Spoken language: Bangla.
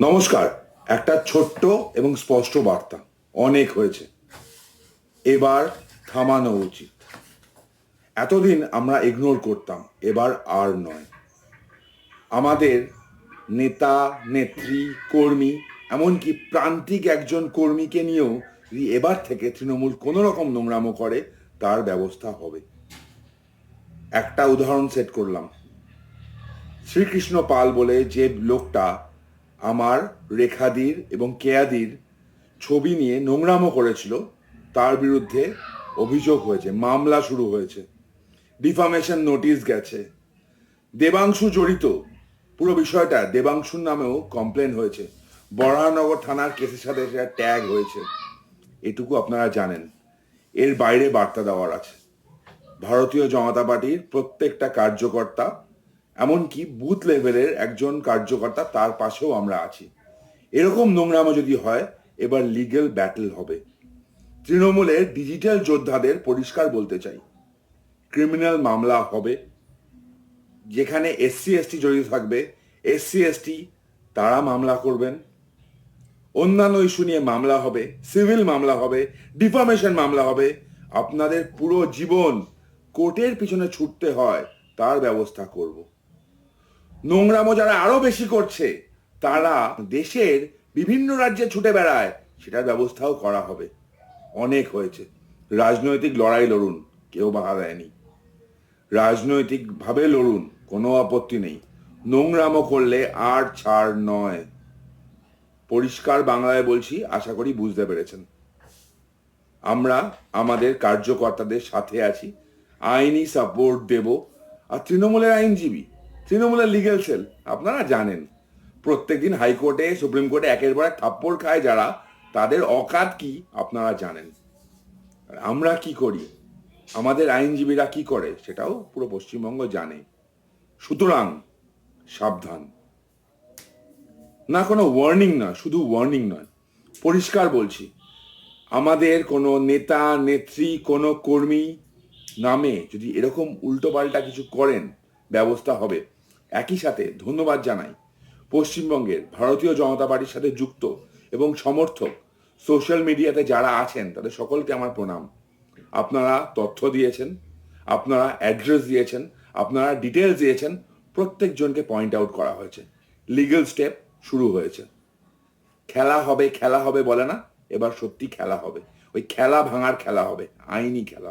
নমস্কার, একটা ছোট্ট এবং স্পষ্ট বার্তা। অনেক হয়েছে। এবার থামানো উচিত। এতদিন আমরা ইগনোর করতাম, এবার আর নয়। আমাদের নেতা, নেত্রী, কর্মী, এমনকি প্রান্তিক একজন কর্মীকে নিয়েও যদি এবার থেকে তৃণমূল কোনো রকম নোংরামো করে, তার ব্যবস্থা হবে। একটা উদাহরণ সেট করলাম। শ্রীকৃষ্ণ পাল বলে যে লোকটা আমার, রেখাদির এবং কেয়াদির ছবি নিয়ে নোংরামো করেছিল, তার বিরুদ্ধে অভিযোগ হয়েছে, মামলা শুরু হয়েছে, ডিফামেশন নোটিশ গেছে। দেবাংশু জড়িত, পুরো বিষয়টা দেবাংশুর নামেও কমপ্লেন হয়েছে। বরাহনগর থানার কেসের সাথে সেটা ট্যাগ হয়েছে, এটুকু আপনারা জানেন। এর বাইরে বার্তা দেওয়ার আছে। ভারতীয় জনতা পার্টির প্রত্যেকটা কার্যকর্তা এমনকি বুথ লেভেলের একজন কার্যকর্তা তার পাশেও আমরা আছি। এরকম নোংরামো যদি হয়, এবার লিগ্যাল ব্যাটেল হবে। তৃণমূলের ডিজিটাল যোদ্ধাদের পরিষ্কার বলতে চাই। ক্রিমিনাল মামলা হবে। যেখানে এসসি এসটি জড়িত থাকবে। এসসি এসটি তারা মামলা করবেন। অন্যান্য ইস্যু নিয়ে মামলা হবে। সিভিল মামলা হবে। ডিফামেশন মামলা হবে। আপনাদের পুরো জীবন কোর্টের পিছনে ছুটতে হয়, তার ব্যবস্থা করব। নোংরামো যারা আরও বেশি করছে, তারা দেশের বিভিন্ন রাজ্যে ছুটে বেড়ায়, সেটার ব্যবস্থাও করা হবে। অনেক হয়েছে। রাজনৈতিক লড়াই লড়ুন, কেউ বাধা দেয়নি। রাজনৈতিকভাবে লড়ুন, কোনো আপত্তি নেই। নোংরামো করলে আর ছাড় নয়। পরিষ্কার বাংলায় বলছি, আশা করি বুঝতে পেরেছেন। আমরা আমাদের কার্যকর্তাদের সাথে আছি। আইনি সাপোর্ট দেব। আর তৃণমূলের আইনজীবী তৃণমূলের লিগেল সেল আপনারা জানেন। প্রত্যেকদিন হাইকোর্টে, সুপ্রিম কোর্টে একের পর এক থাপ্পড় খায় যারা, তাদের অকাত কি আপনারা জানেন। আমরা কি করি? আমাদের আইনজীবীরা কি করে? সেটাও পুরো পশ্চিমবঙ্গ জানে। সুতরাং, সাবধান। না, কোনো ওয়ার্নিং না শুধু ওয়ার্নিং নয়। পরিষ্কার বলছি, আমাদের কোনো নেতা, নেত্রী, কোনো কর্মী নামে যদি এরকম উল্টোপাল্টা কিছু করেন, ব্যবস্থা হবে। একই সাথে ধন্যবাদ জানাই পশ্চিমবঙ্গের ভারতীয় জনতা পার্টির সাথে যুক্ত এবং সমর্থক সোশ্যাল মিডিয়াতে যারা আছেন, তাদের সকলকে আমার প্রণাম। আপনারা তথ্য দিয়েছেন, আপনারা অ্যাড্রেস দিয়েছেন, আপনারা ডিটেলস দিয়েছেন, প্রত্যেকজনকে পয়েন্ট আউট করা হয়েছে। লিগ্যাল স্টেপ শুরু হয়েছে। খেলা হবে খেলা হবে বলে না, এবার সত্যি খেলা হবে। ওই খেলা ভাঙার খেলা হবে, আইনি খেলা।